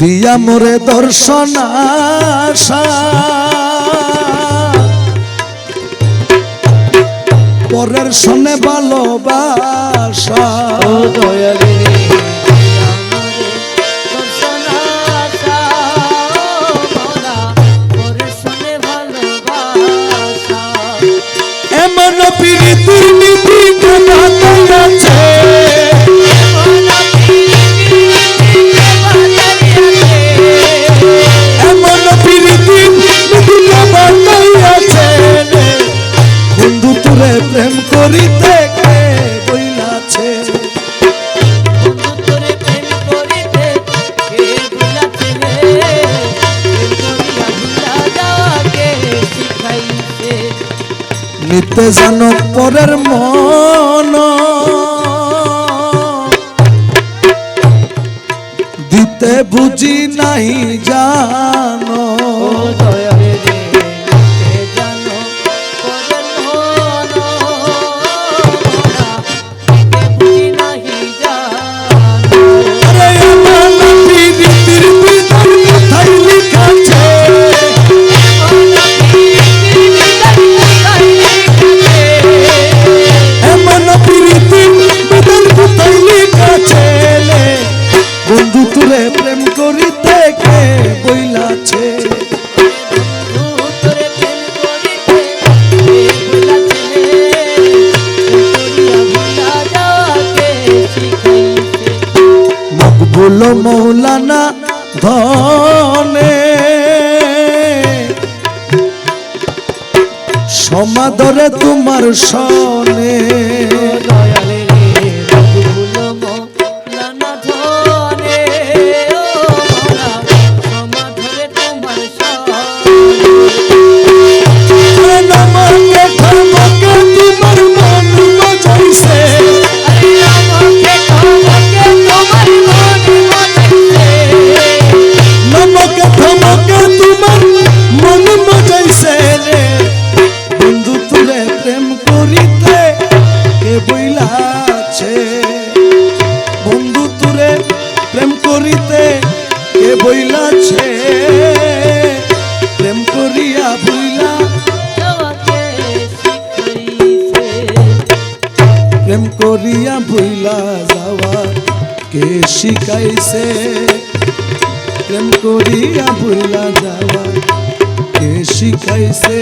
দিয়া মোরে দর্শন আশা পরের সনে ভালোবাসা। এমন প্রীতির নীতি বাতাইয়াছে করিতে কে বইলাছে নিতে জানো পরের মন। দিতে বুঝি নাই জানো। করিতে কে বইলাছে। মকবুল মৌলানা ধনে। সমাদরে তোমার সনে। করিয়া ভুইলা যাওয়া। কে শিখাইছে? প্রেম করিয়া ভুইলা যাওয়া। কে শিখাইছে?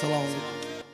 সালাম